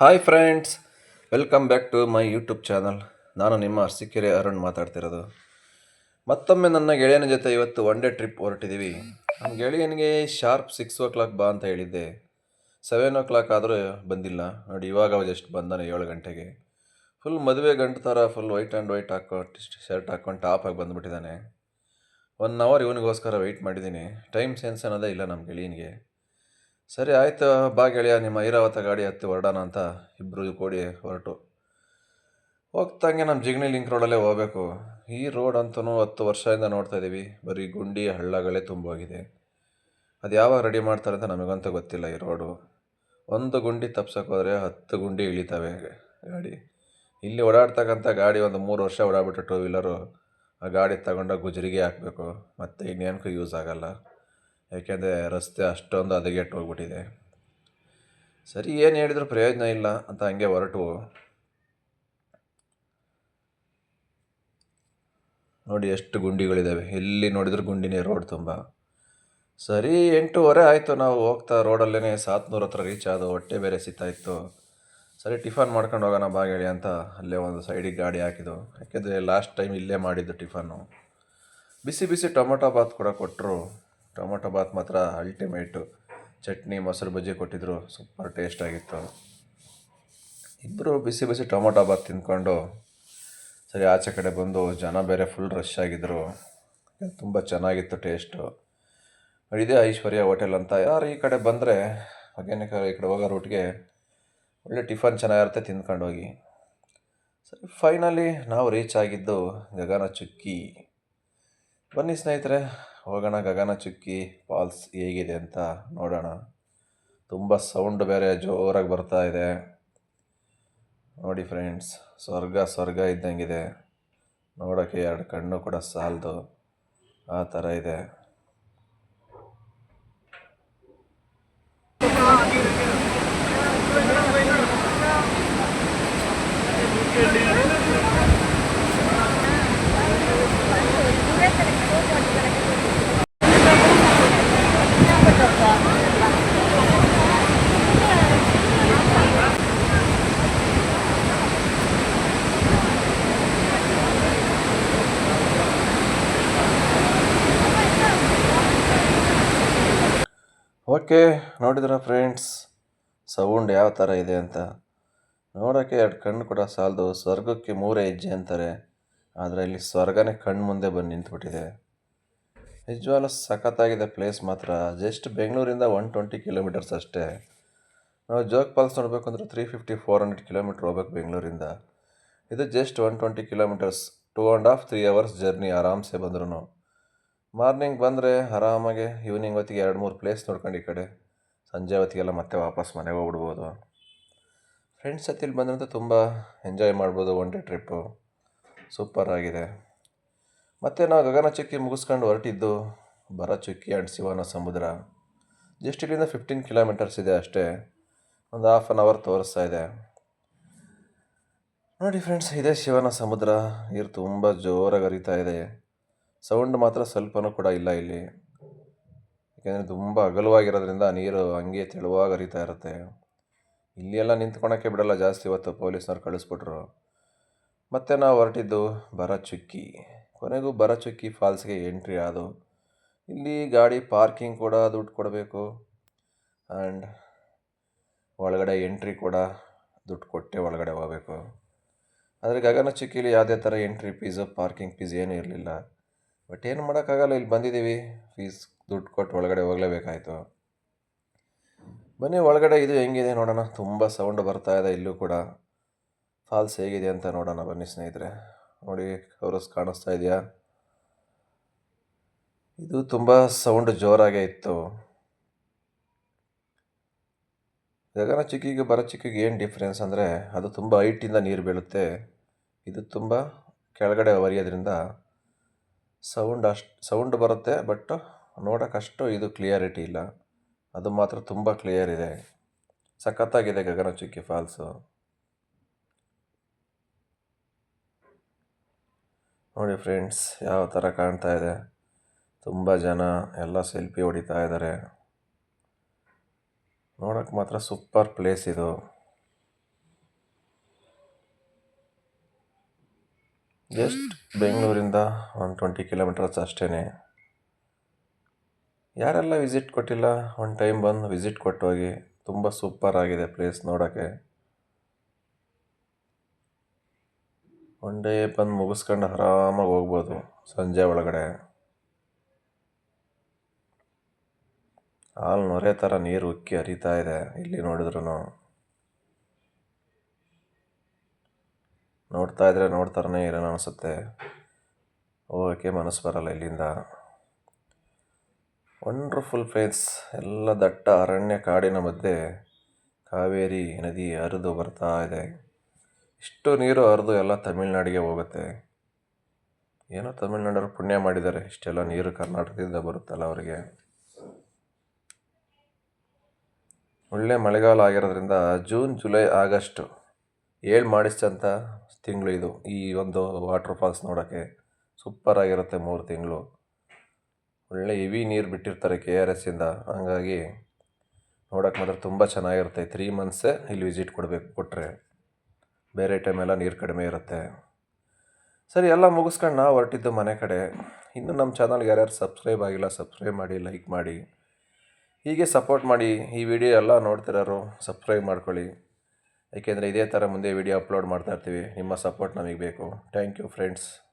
Hi friends welcome back to my YouTube channel ನಾನು ನಿಮ್ಮ ಅರ್ಸಿಕೆರೆ ಅರುಣ್ ಮಾತಾಡ್ತಿರೋದು. ಮತ್ತೊಮ್ಮೆ ನನ್ನ ಗೆಳೆಯನ ಜೊತೆ ಇವತ್ತು ಒನ್ ಡೇ ಟ್ರಿಪ್ ಹೊರಟಿದ್ದೀವಿ ನಮ್ಮ ಗೆಳೆಯನಿಗೆ ಶಾರ್ಪ್ ಸಿಕ್ಸ್ ಓ ಕ್ಲಾಕ್ ಬಾ ಅಂತ ಹೇಳಿದ್ದೆ. ಸೆವೆನ್ ಓ ಕ್ಲಾಕ್ ಆದರೂ ಬಂದಿಲ್ಲ. ನೋಡಿ, ಇವಾಗ ಜಸ್ಟ್ ಬಂದಾನೆ ಏಳು ಗಂಟೆಗೆ. ಫುಲ್ ಮದುವೆ ಗಂಟು ಥರ ಫುಲ್ ವೈಟ್ ಆ್ಯಂಡ್ ವೈಟ್ ಹಾಕ್ಕೊಂಡು ಶರ್ಟ್ ಹಾಕ್ಕೊಂಡು ಟಾಪಾಗಿ ಬಂದುಬಿಟ್ಟಿದ್ದಾನೆ ಒನ್ ಅವರ್ ಇವನಿಗೋಸ್ಕರ ವೆಯ್ಟ್ ಮಾಡಿದ್ದೀನಿ. ಟೈಮ್ ಸೆನ್ಸ್ ಅನ್ನೋದೇ ಇಲ್ಲ ನಮ್ಮ ಗೆಳೆಯನಿಗೆ. ಸರಿ, ಆಯಿತು. ಬಾ ಗೆಳೆಯ, ನಿಮ್ಮ ಐರಾವತ ಗಾಡಿ ಹತ್ತಿ ಹೊರಡೋಣ ಅಂತ ಇಬ್ಬರು ಕೂಡಿ ಹೊರಟು. ಹೋಗ್ತಂಗೆ ನಮ್ಮ ಜಿಗಣಿ ಲಿಂಕ್ ರೋಡಲ್ಲೇ ಹೋಗಬೇಕು. ಈ ರೋಡ್ ಅಂತೂ ಹತ್ತು ವರ್ಷದಿಂದ ನೋಡ್ತಾ ಇದ್ದೀವಿ ಬರೀ ಗುಂಡಿ, ಹಳ್ಳಗಳೇ ತುಂಬೋಗಿದೆ. ಅದು ಯಾವಾಗ ರೆಡಿ ಮಾಡ್ತಾರೆ ಅಂತ ನಮಗಂತೂ ಗೊತ್ತಿಲ್ಲ ಈ ರೋಡು. ಒಂದು ಗುಂಡಿ ತಪ್ಸಕ್ಕೆ ಹೋದರೆ ಹತ್ತು ಗುಂಡಿ ಇಳಿತಾವೆ ಗಾಡಿ. ಇಲ್ಲಿ ಓಡಾಡ್ತಕ್ಕಂಥ ಗಾಡಿ ಒಂದು ಮೂರು ವರ್ಷ ಓಡಾಡ್ಬಿಟ್ಟು ಟೂ ವೀಲರು ಆ ಗಾಡಿ ತಗೊಂಡಾಗ ಗುಜರಿಗೆ ಹಾಕಬೇಕು. ಮತ್ತು ಇನ್ನೇನಕ್ಕೂ ಯೂಸ್ ಆಗಲ್ಲ. ಯಾಕೆಂದರೆ ರಸ್ತೆ ಅಷ್ಟೊಂದು ಹದಗೆಟ್ಟು ಹೋಗ್ಬಿಟ್ಟಿದೆ ಸರಿ, ಏನು ಹೇಳಿದ್ರು ಪ್ರಯೋಜನ ಇಲ್ಲ ಅಂತ ಹಂಗೆ ಹೊರಟು. ನೋಡಿ ಎಷ್ಟು ಗುಂಡಿಗಳಿದ್ದಾವೆ ಎಲ್ಲಿ ನೋಡಿದ್ರು ಗುಂಡಿನೇ ರೋಡ್ ತುಂಬ. ಸರಿ, ಎಂಟೂವರೆ ಆಯಿತು. ನಾವು ಹೋಗ್ತಾ ರೋಡಲ್ಲೇ ಸಾತ್ನೂರ ಹತ್ರ ರೀಚ್ ಆದವು. ಹೊಟ್ಟೆ ಬೇರೆ ಸಿಗ್ತಾಯಿತ್ತು ಸರಿ, ಟಿಫನ್ ಮಾಡ್ಕೊಂಡು ಹೋಗೋಣ ಬಾ ಹೇಳಿ ಅಂತ ಅಲ್ಲೇ ಒಂದು ಸೈಡಿಗೆ ಗಾಡಿ ಹಾಕಿದ್ದು. ಯಾಕೆಂದರೆ ಲಾಸ್ಟ್ ಟೈಮ್ ಇಲ್ಲೇ ಮಾಡಿದ್ದು ಟಿಫನ್ನು. ಬಿಸಿ ಬಿಸಿ ಟೊಮೊಟೊ ಬಾತ್ ಕೂಡ ಕೊಟ್ಟರು ಟೊಮೊಟೊ ಬಾತ್ ಮಾತ್ರ ಅಲ್ಟಿಮೇಟು ಚಟ್ನಿ, ಮೊಸರು ಬಜ್ಜಿ ಕೊಟ್ಟಿದ್ದರು ಸೂಪರ್ ಟೇಸ್ಟಾಗಿತ್ತು ಇಬ್ಬರು ಬಿಸಿ ಬಿಸಿ ಟೊಮೊಟೊ ಬಾತ್ ತಿಂದ್ಕೊಂಡು ಸರಿ ಆಚೆ ಕಡೆ ಬಂದು ಜನ ಬೇರೆ ಫುಲ್ ರಶ್ ಆಗಿದ್ದರು ತುಂಬ ಚೆನ್ನಾಗಿತ್ತು ಟೇಸ್ಟು ಇದೇ ಐಶ್ವರ್ಯ ಹೋಟೆಲ್ ಅಂತ. ಯಾರು ಈ ಕಡೆ ಬಂದರೆ ಹಾಗೇನೆ ಈ ಕಡೆ ಹೋಗೋ ರೂಟ್ಗೆ ಒಳ್ಳೆ ಟಿಫನ್ ಚೆನ್ನಾಗಿರುತ್ತೆ ತಿಂದ್ಕೊಂಡು ಹೋಗಿ ಸರಿ ಫೈನಲಿ ನಾವು ರೀಚ್ ಆಗಿದ್ದು ಗಗನ ಚುಕ್ಕಿ ಬನ್ನಿ ಸ್ನೇಹಿತರೆ ಹೋಗೋಣ, ಗಗನ ಚುಕ್ಕಿ ಫಾಲ್ಸ್ ಹೇಗಿದೆ ಅಂತ ನೋಡೋಣ. ತುಂಬ ಸೌಂಡ್ ಬೇರೆ ಜೋರಾಗಿ ಬರ್ತಾ ಇದೆ. ನೋಡಿ ಫ್ರೆಂಡ್ಸ್ ಸ್ವರ್ಗ ಸ್ವರ್ಗ ಇದ್ದಂಗಿದೆ. ನೋಡೋಕ್ಕೆ ಎರಡು ಕಣ್ಣು ಕೂಡ ಸಾಲದು. ಆ ಥರ ಇದೆ. ಓಕೆ ನೋಡಿದ್ರ ಫ್ರೆಂಡ್ಸ್ ಸೌಂಡ್ ಯಾವ ಥರ ಇದೆ ಅಂತ. ನೋಡೋಕ್ಕೆ ಎರಡು ಕಣ್ಣು ಕೂಡ ಸಾಲದು, ಸ್ವರ್ಗಕ್ಕೆ ಮೂರೇ ಹೆಜ್ಜೆ ಅಂತಾರೆ. ಆದರೆ ಇಲ್ಲಿ ಸ್ವರ್ಗನೇ ಕಣ್ಣು ಮುಂದೆ ಬಂದು ನಿಂತ್ಬಿಟ್ಟಿದೆ. ನಿಜವಾಗ್ಲೂ ಸಖತ್ತಾಗಿದೆ ಪ್ಲೇಸ್ ಮಾತ್ರ. ಜಸ್ಟ್ ಬೆಂಗಳೂರಿಂದ ಒನ್ ಟ್ವೆಂಟಿ ಕಿಲೋಮೀಟರ್ಸ್ ಅಷ್ಟೇ. ನಾವು ಜೋಗ್ ಫಾಲ್ಸ್ ನೋಡಬೇಕು ಅಂದರೆ three fifty four hundred kilometre ಹೋಗ್ಬೇಕು ಬೆಂಗಳೂರಿಂದ. ಇದು just one twenty kilometres two and half three hours journey ಆರಾಮ್ಸೆ ಬಂದ್ರು ಮಾರ್ನಿಂಗ್ ಬಂದರೆ ಆರಾಮಾಗಿ ಈವ್ನಿಂಗ್ ಹೊತ್ತಿಗೆ ಎರಡು ಮೂರು ಪ್ಲೇಸ್ ನೋಡ್ಕೊಂಡು ಈ ಕಡೆ. ಸಂಜೆ ಹೊತ್ತಿಗೆಲ್ಲ ಮತ್ತೆ ವಾಪಸ್ ಮನೆಗೆ ಹೋಗ್ಬಿಡ್ಬೋದು. ಫ್ರೆಂಡ್ಸ್ ಇಲ್ಲಿ ಬಂದ್ರಂತೂ ತುಂಬ ಎಂಜಾಯ್ ಮಾಡ್ಬೋದು ಒನ್ ಡೇ ಟ್ರಿಪ್ಪು ಸೂಪರ್ ಆಗಿದೆ. ಮತ್ತು ನಾವು ಗಗನ ಚುಕ್ಕಿ ಮುಗಿಸ್ಕೊಂಡು ಹೊರಟಿದ್ದು ಬರ ಚುಕ್ಕಿ ಆ್ಯಂಡ್ ಶಿವನ ಸಮುದ್ರ. ಜಸ್ಟ್ ಇಲ್ಲಿಂದ ಫಿಫ್ಟೀನ್ ಕಿಲೋಮೀಟರ್ಸ್ ಇದೆ ಅಷ್ಟೇ. ಒಂದು ಹಾಫ್ ಆನ್ ಅವರ್ ತೋರಿಸ್ತಾ ಇದೆ. ನೋಡಿ ಫ್ರೆಂಡ್ಸ್ ಇದೇ ಶಿವನ ಸಮುದ್ರ. ನೀರು ತುಂಬ ಜೋರಾಗಿ ಹರಿತಾ ಇದೆ. ಸೌಂಡ್ ಮಾತ್ರ ಸ್ವಲ್ಪನೂ ಕೂಡ ಇಲ್ಲ ಇಲ್ಲಿ. ಯಾಕೆಂದರೆ ತುಂಬ ಅಗಲವಾಗಿರೋದ್ರಿಂದ ನೀರು ಹಂಗೆ ತೆಳುವಾಗಿ ಹರಿತಾ ಇರುತ್ತೆ. ಇಲ್ಲಿ ಎಲ್ಲ ನಿಂತ್ಕೊಳಕ್ಕೆ ಬಿಡಲ್ಲ ಜಾಸ್ತಿ ಇವತ್ತು ಪೊಲೀಸ್ನವ್ರು ಕಳಿಸ್ಬಿಟ್ರು. ಮತ್ತು ನಾವು ಹೊರಟಿದ್ದು ಬರಚುಕ್ಕಿ. ಕೊನೆಗೂ ಬರಚುಕ್ಕಿ ಫಾಲ್ಸ್ಗೆ ಎಂಟ್ರಿ ಆದು. ಇಲ್ಲಿ ಗಾಡಿ ಪಾರ್ಕಿಂಗ್ ಕೂಡ ದುಡ್ಡು ಕೊಡಬೇಕು. ಆ್ಯಂಡ್ ಒಳಗಡೆ ಎಂಟ್ರಿ ಕೂಡ ದುಡ್ಡು ಕೊಟ್ಟೆ ಒಳಗಡೆ ಹೋಗಬೇಕು. ಆದರೆ ಗಗನ ಚುಕ್ಕಿಲಿ ಯಾವುದೇ ಥರ ಎಂಟ್ರಿ ಫೀಸು, ಪಾರ್ಕಿಂಗ್ ಫೀಸ್ ಏನೂ ಇರಲಿಲ್ಲ. ಬಟ್ ಏನು ಮಾಡೋಕ್ಕಾಗಲ್ಲ, ಇಲ್ಲಿ ಬಂದಿದ್ದೀವಿ. ಫೀಸ್ ದುಡ್ಡು ಕೊಟ್ಟು ಒಳಗಡೆ ಹೋಗಲೇಬೇಕಾಯಿತು. ಬನ್ನಿ, ಒಳಗಡೆ ಇದು ಹೆಂಗಿದೆ ನೋಡೋಣ. ತುಂಬ ಸೌಂಡ್ ಬರ್ತಾ ಇದೆ ಇಲ್ಲೂ ಕೂಡ. ಫಾಲ್ಸ್ ಹೇಗಿದೆ ಅಂತ ನೋಡೋಣ ಬನ್ನಿ ಸ್ನೇಹಿತರೆ. ನೋಡಿ ಕವರಸ್ ಕಾಣಿಸ್ತಾ ಇದೆಯಾ? ಇದು ತುಂಬ ಸೌಂಡ್ ಜೋರಾಗೇ ಇತ್ತು. ಗಗನ ಚಿಕ್ಕಿಗೆ ಬರೋ ಚಿಕ್ಕಿಗೆ ಏನು ಡಿಫ್ರೆನ್ಸ್ ಅಂದರೆ ಅದು ತುಂಬ ಹೈಟಿಂದ ನೀರು ಬೀಳುತ್ತೆ. ಇದು ತುಂಬ ಕೆಳಗಡೆ ಒರಿಯೋದ್ರಿಂದ ಸೌಂಡ್ ಅಷ್ಟು, ಸೌಂಡ್ ಬರುತ್ತೆ, ಬಟ್ ನೋಡೋಕ್ಕಷ್ಟು ಇದು ಕ್ಲಿಯರಿಟಿ ಇಲ್ಲ. ಅದು ಮಾತ್ರ ತುಂಬ ಕ್ಲಿಯರ್ ಇದೆ. ಸಖತ್ತಾಗಿದೆ ಗಗನಚುಕ್ಕಿ ಫಾಲ್ಸು. ನೋಡಿ ಫ್ರೆಂಡ್ಸ್, ಯಾವ ಥರ ಕಾಣ್ತಾ ಇದೆ. ತುಂಬ ಜನ ಎಲ್ಲ ಸೆಲ್ಫಿ ಹೊಡಿತಾ ಇದ್ದಾರೆ ನೋಡೋಕ್ಕೆ ಮಾತ್ರ ಸೂಪರ್ ಪ್ಲೇಸ್ ಇದು. ಜಸ್ಟ್ ಬೆಂಗಳೂರಿಂದ ಒಂದು ಟ್ವೆಂಟಿ ಕಿಲೋಮೀಟರ್ಸ್ ಅಷ್ಟೇ ಯಾರೆಲ್ಲ ವಿಸಿಟ್ ಕೊಟ್ಟಿಲ್ಲ ಒಂದು ಟೈಮ್ ಬಂದು ವಿಸಿಟ್ ಕೊಟ್ಟು ಹೋಗಿ ತುಂಬ ಸೂಪರ್ ಆಗಿದೆ ಪ್ಲೇಸ್ ನೋಡೋಕ್ಕೆ. ಒನ್ ಡೇ ಬಂದು ಮುಗಿಸ್ಕೊಂಡು ಆರಾಮಾಗಿ ಹೋಗ್ಬೋದು ಸಂಜೆ ಒಳಗಡೆ. ಹಾಲು ನೊರೆ ಥರ ನೀರು ಉಕ್ಕಿ ಹರಿತಾ ಇದೆ ಇಲ್ಲಿ ನೋಡಿದ್ರು ನೋಡ್ತಾ ಇದ್ರೆ ನೋಡ್ತಾರನೇ ಇರೋಣ ಅನಿಸುತ್ತೆ. ಹೋಗೋಕ್ಕೆ ಮನಸ್ಸು ಬರಲ್ಲ ಇಲ್ಲಿಂದ. ವಂಡ್ರ್ಫುಲ್ ಪ್ಲೇಸ್ ಎಲ್ಲ ದಟ್ಟ ಅರಣ್ಯ ಕಾಡಿನ ಮಧ್ಯೆ ಕಾವೇರಿ ನದಿ ಹರಿದು ಬರ್ತಾ ಇದೆ. ಇಷ್ಟು ನೀರು ಹರಿದು ಎಲ್ಲ ತಮಿಳ್ನಾಡಿಗೆ ಹೋಗುತ್ತೆ. ಏನೋ ತಮಿಳ್ನಾಡವ್ರು ಪುಣ್ಯ ಮಾಡಿದ್ದಾರೆ. ಇಷ್ಟೆಲ್ಲ ನೀರು ಕರ್ನಾಟಕದಿಂದ ಬರುತ್ತಲ್ಲ ಅವರಿಗೆ. ಒಳ್ಳೆ ಮಳೆಗಾಲ ಆಗಿರೋದ್ರಿಂದ ಜೂನ್, ಜುಲೈ, ಆಗಸ್ಟು ಏಳು ಮಾಡಿಸ್ದಂಥ ತಿಂಗಳು ಇದು. ಈ ಒಂದು ವಾಟ್ರ್ ಫಾಲ್ಸ್ ನೋಡೋಕ್ಕೆ ಸೂಪರ್ ಆಗಿರುತ್ತೆ ಮೂರು ತಿಂಗಳು. ಒಳ್ಳೆ ಹೆವಿ ನೀರು ಬಿಟ್ಟಿರ್ತಾರೆ ಕೆ ಆರ್ ಎಸ್ಸಿಂದ ಹಂಗಾಗಿ ನೋಡೋಕೆ ಮಾತ್ರ ತುಂಬ ಚೆನ್ನಾಗಿರುತ್ತೆ. ತ್ರೀ ಮಂತ್ಸೇ ಇಲ್ಲಿ ವಿಸಿಟ್ ಕೊಡಬೇಕು ಕೊಟ್ಟರೆ ಬೇರೆ ಟೈಮೆಲ್ಲ ನೀರು ಕಡಿಮೆ ಇರುತ್ತೆ. ಸರಿ, ಎಲ್ಲ ಮುಗಿಸ್ಕೊಂಡು ನಾವು ಹೊರಟಿದ್ದು ಮನೆ ಕಡೆ. ಇನ್ನು ನಮ್ಮ ಚಾನಲ್ಗೆ ಯಾರ್ಯಾರು ಸಬ್ಸ್ಕ್ರೈಬ್ ಆಗಿಲ್ಲ ಸಬ್ಸ್ಕ್ರೈಬ್ ಮಾಡಿ ಲೈಕ್ ಮಾಡಿ. ಹೀಗೆ ಸಪೋರ್ಟ್ ಮಾಡಿ ಈ ವಿಡಿಯೋ ಎಲ್ಲ ನೋಡ್ತಿರೋರು ಸಬ್ಸ್ಕ್ರೈಬ್ ಮಾಡ್ಕೊಳ್ಳಿ. ಏಕೆಂದರೆ ಇದೇ ಥರ ಮುಂದೆ ವಿಡಿಯೋ ಅಪ್ಲೋಡ್ ಮಾಡ್ತಾ ಇರ್ತೀವಿ. ನಿಮ್ಮ ಸಪೋರ್ಟ್ ನಮಗೆ ಬೇಕು. Thank you friends